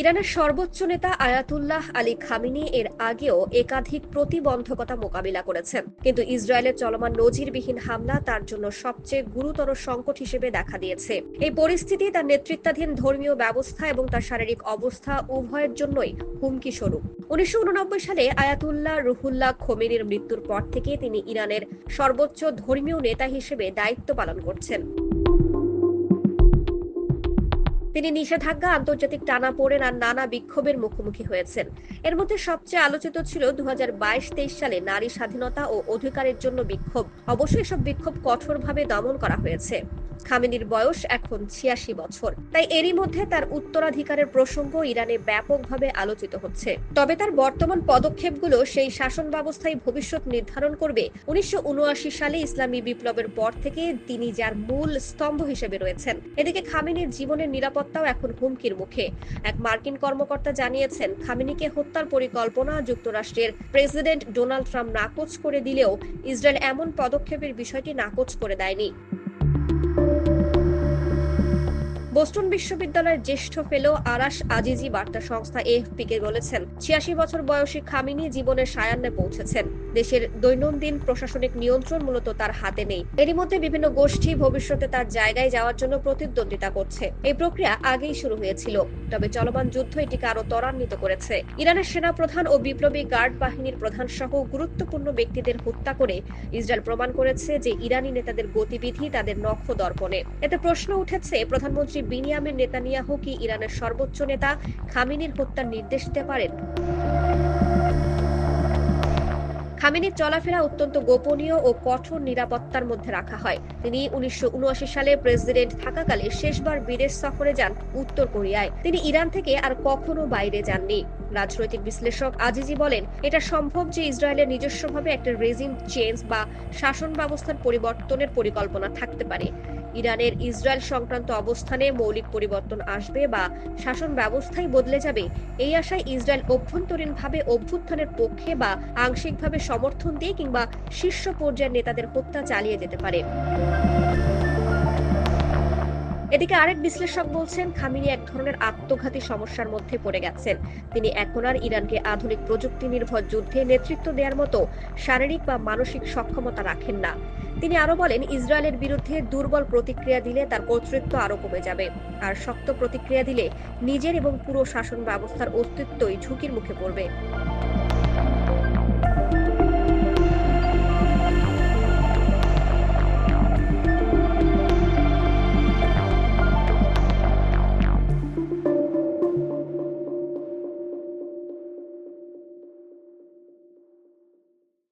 ইরানের সর্বোচ্চ নেতা আয়াতুল্লাহ আলী খামিনি এর আগেও একাধিক প্রতিবন্ধকতা মোকাবিলা করেছেন। কিন্তু ইসরায়েলের চলমান নজিরবিহীন হামলা তার জন্য সবচেয়ে গুরুতর সংকট হিসেবে দেখা দিয়েছে। এই পরিস্থিতি তার নেতৃত্বাধীন ধর্মীয় ব্যবস্থা এবং তার শারীরিক অবস্থা উভয়ের জন্যই হুমকি স্বরূপ উনিশশো উননব্বই সালে আয়াতুল্লাহ রুহুল্লাহ খোমেনির মৃত্যুর পর থেকে তিনি ইরানের সর্বোচ্চ ধর্মীয় নেতা হিসেবে দায়িত্ব পালন করছেন। তিনি নিষেধাজ্ঞা, আন্তর্জাতিক টানা পড়েন আর নানা বিক্ষোভের মুখোমুখি হয়েছেন। এর মধ্যে সবচেয়ে আলোচিত ছিল দু হাজার সালে নারী স্বাধীনতা ও অধিকারের জন্য বিক্ষোভ। অবশ্যই এসব বিক্ষোভ কঠোরভাবে দমন করা হয়েছে। খামেনির বয়স এখন ছিয়াশি বছর। তাই এরই মধ্যে তার উত্তরাধিকারের প্রসঙ্গ ইরানে ব্যাপকভাবে আলোচিত হচ্ছে। তবে তার বর্তমান পদক্ষেপগুলো সেই শাসন ব্যবস্থায় ভবিষ্যৎ নির্ধারণ করবে। উনিশশো উনআশি সালে ইসলামী বিপ্লবের পর থেকে তিনি যার মূল স্তম্ভ হিসেবে রয়েছেন। এদিকে খামেনির জীবনের নিরাপত্তাও এখন হুমকির মুখে। এক মার্কিন কর্মকর্তা জানিয়েছেন, খামেনিকে হত্যার পরিকল্পনা যুক্তরাষ্ট্রের প্রেসিডেন্ট ডোনাল্ড ট্রাম্প নাকচ করে দিলেও ইসরায়েল এমন পদক্ষেপের বিষয়টি নাকচ করে দেয়নি। বোস্টন বিশ্ববিদ্যালয়ের জ্যেষ্ঠ ফেলো আরাস আজিজি বার্তা সংস্থা এএফপি কে বলেছেন, ছিয়াশি বছর বয়সী খামিনি জীবনের সায়ান্নে পৌঁছেছেন। দেশের দৈনন্দিন প্রশাসনিক নিয়ন্ত্রণ মূলত তার হাতে নেই। এরই মধ্যে বিভিন্ন গোষ্ঠী ভবিষ্যতে তার জায়গায় যাওয়ার জন্য প্রতিদ্বন্দ্বিতা করছে। এই প্রক্রিয়া আগেই শুরু হয়েছিল, তবে চলমান যুদ্ধ এটিকে আরও ত্বরান্বিত করেছে। ইরানের সেনাপ্রধান ও বিপ্লবী গার্ড বাহিনীর প্রধান সহ গুরুত্বপূর্ণ ব্যক্তিদের হত্যা করে ইসরায়েল প্রমাণ করেছে যে ইরানি নেতাদের গতিবিধি তাদের নখ দর্পণে। এতে প্রশ্ন উঠেছে, প্রধানমন্ত্রী বিনিয়ামের নেতানিয়াহু কি ইরানের সর্বোচ্চ নেতা? খামিনির হত্যার নির্দেশ দিতে পারেন? খামেনির চলাফেরা অত্যন্ত গোপনীয় ও কঠোর নিরাপত্তার মধ্যে রাখা হয়। তিনি উনিশশো সালে প্রেসিডেন্ট থাকাকালে শেষবার বিদেশ সফরে যান উত্তর কোরিয়ায়। তিনি ইরান থেকে আর কখনো বাইরে যাননি। রাজনৈতিক বিশ্লেষক আজিজি বলেন, এটা সম্ভব যে ইসরায়েলের নিজস্বভাবে একটা রেজিম চেঞ্জ বা শাসন ব্যবস্থার পরিবর্তনের পরিকল্পনা থাকতে পারে। ইরানের ইসরায়েল সংক্রান্ত অবস্থানে মৌলিক পরিবর্তন আসবে বা শাসন ব্যবস্থাই বদলে যাবে। এই আশায় ইসরায়েল অভ্যন্তরীণভাবে অভ্যুত্থানের পক্ষে বা আংশিকভাবে সমর্থন দিয়ে কিংবা শীর্ষ পর্যায়ের নেতাদের হত্যা চালিয়ে যেতে পারে। এদিকে আরেক বিশ্লেষক বলছেন খামিনি এক ধরনের আত্মঘাতী সমস্যার মধ্যে পড়ে গেছেন। তিনি এখন আর ইরানকে আধুনিক প্রযুক্তি নির্ভর যুদ্ধে নেতৃত্ব দেওয়ার মতো শারীরিক বা মানসিক সক্ষমতা রাখেন না। তিনি আরও বলেন, ইসরায়েলের বিরুদ্ধে দুর্বল প্রতিক্রিয়া দিলে তার কর্তৃত্ব আরও কমে যাবে। আর শক্ত প্রতিক্রিয়া দিলে নিজের এবং পুরো শাসন ব্যবস্থার অস্তিত্বই ঝুঁকির মুখে পড়বে।